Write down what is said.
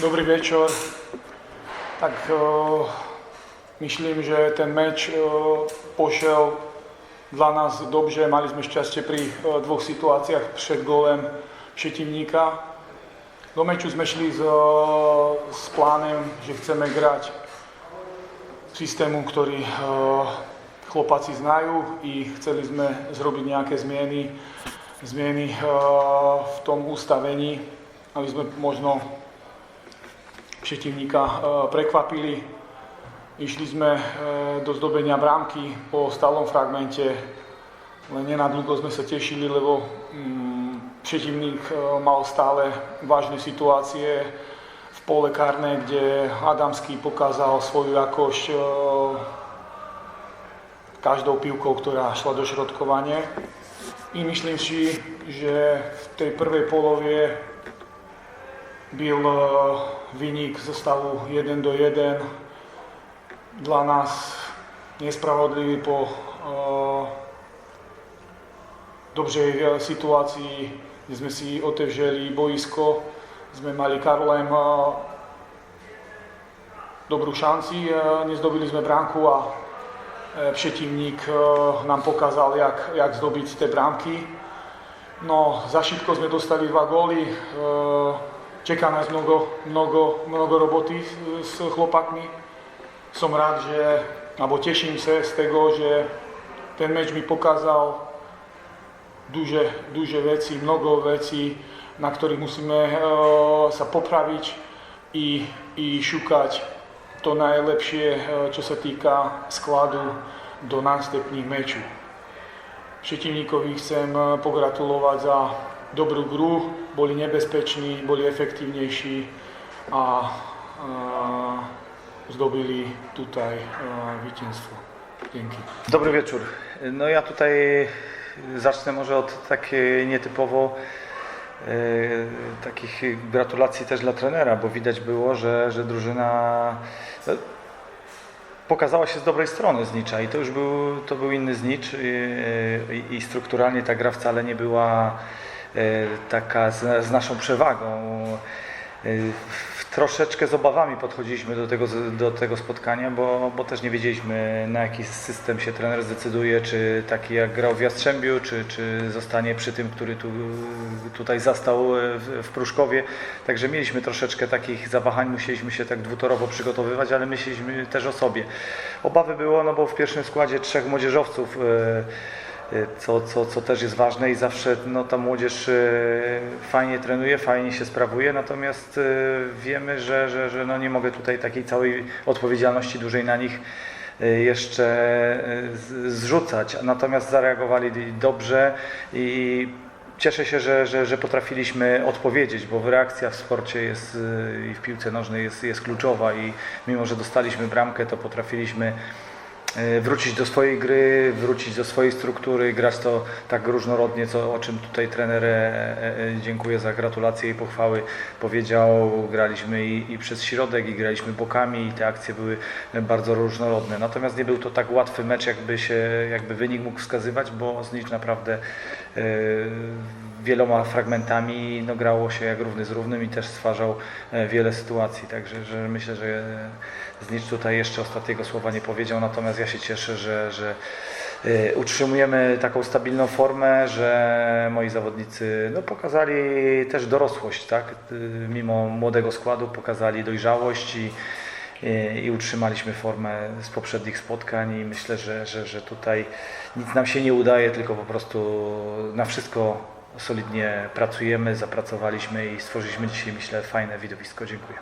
Dobrý večer. Tak o, myslím, že ten meč o, pošel dla nás dobře. Mali sme šťastie pri o, dvoch situáciách před golem Šetivníka. Do meču sme šli s, s plánem, že chceme grať systému, ktorý chlopáci znajú i chceli sme zrobiť nejaké zmeny o, v tom ustavení, aby sme možno Šetivníka e, prekvapili. Išli sme e, do zdobenia brámky po stálom fragmente, len nenadlúgo sme sa tešili, lebo mm, Šetivník e, mal stále vážne situácie v pole kde Adamský pokázal svoju jakošť e, každou pivkou, ktorá šla do šrotkovania. I myslím si, že v tej prvej polovie byl eh, vynik zo stavu 1 do 1 dla nás nespravodlivý po uh, dobrej eh, situácii, kde sme si otevřeli boisko, sme mali Karolem dobrú šanci, nezdobili sme bránku a přetivník uh, nám pokázal, jak, jak zdobiť tie bránky. No, za šipko sme dostali dva góly. Čeká nás mnogo, mnogo, mnogo roboty s, s chlopakmi. Som rád, že, alebo teším sa z tego, že ten meč mi pokázal duže, duže veci, mnogo vecí, na ktorých musíme uh, sa popraviť i, i šukať to najlepšie, uh, čo sa týka skladu do następných mečů. Šetivníkovi chcem eh, pogratulovať za dobrú gru, boli nebezpeční, boli efektívnejší a, zdobili tutaj zwycięstwo. Dzięki. Dobry wieczór. No ja tutaj zacznę może od takiej nietypowo e, takich gratulacji też dla trenera, bo widać było, że, że drużyna no, pokazała się z dobrej strony Znicza i to już był, to był inny Znicz i, i, i strukturalnie ta gra wcale nie była e, taka z, z naszą przewagą. E, Troszeczkę z obawami podchodziliśmy do tego, do tego spotkania, bo, bo też nie wiedzieliśmy na jaki system się trener zdecyduje, czy taki jak grał w Jastrzębiu, czy, czy zostanie przy tym, który tu, tutaj zastał w, w Pruszkowie. Także mieliśmy troszeczkę takich zawahań, musieliśmy się tak dwutorowo przygotowywać, ale myśleliśmy też o sobie. Obawy było, no bo w pierwszym składzie trzech młodzieżowców. e, co, co, co też jest ważne i zawsze no, ta młodzież e, fajnie trenuje, fajnie się sprawuje, natomiast e, wiemy, że, że, że no, nie mogę tutaj takiej całej odpowiedzialności dużej na nich jeszcze zrzucać. Natomiast zareagowali dobrze i cieszę się, że, że, że potrafiliśmy odpowiedzieć, bo reakcja w sporcie jest i w piłce nożnej jest, jest kluczowa i mimo, że dostaliśmy bramkę, to potrafiliśmy wrócić do swojej gry, wrócić do swojej struktury, grać to tak różnorodnie, co, o czym tutaj trener, e, e, dziękuję za gratulacje i pochwały, powiedział. Graliśmy i, i przez środek, i graliśmy bokami i te akcje były bardzo różnorodne. Natomiast nie był to tak łatwy mecz, jakby się, jakby wynik mógł wskazywać, bo Znicz naprawdę e, wieloma fragmentami no, grało się jak równy z równym i też stwarzał e, wiele sytuacji. Także że myślę, że Znicz tutaj jeszcze ostatniego słowa nie powiedział, natomiast ja się cieszę, że, że e, utrzymujemy taką stabilną formę, że moi zawodnicy no, pokazali też dorosłość, tak? E, mimo młodego składu pokazali dojrzałość i, i, i utrzymaliśmy formę z poprzednich spotkań i myślę, że, że, że tutaj nic nam się nie udaje, tylko po prostu na wszystko solidnie pracujemy, zapracowaliśmy i stworzyliśmy dzisiaj myślę fajne widowisko. Dziękuję.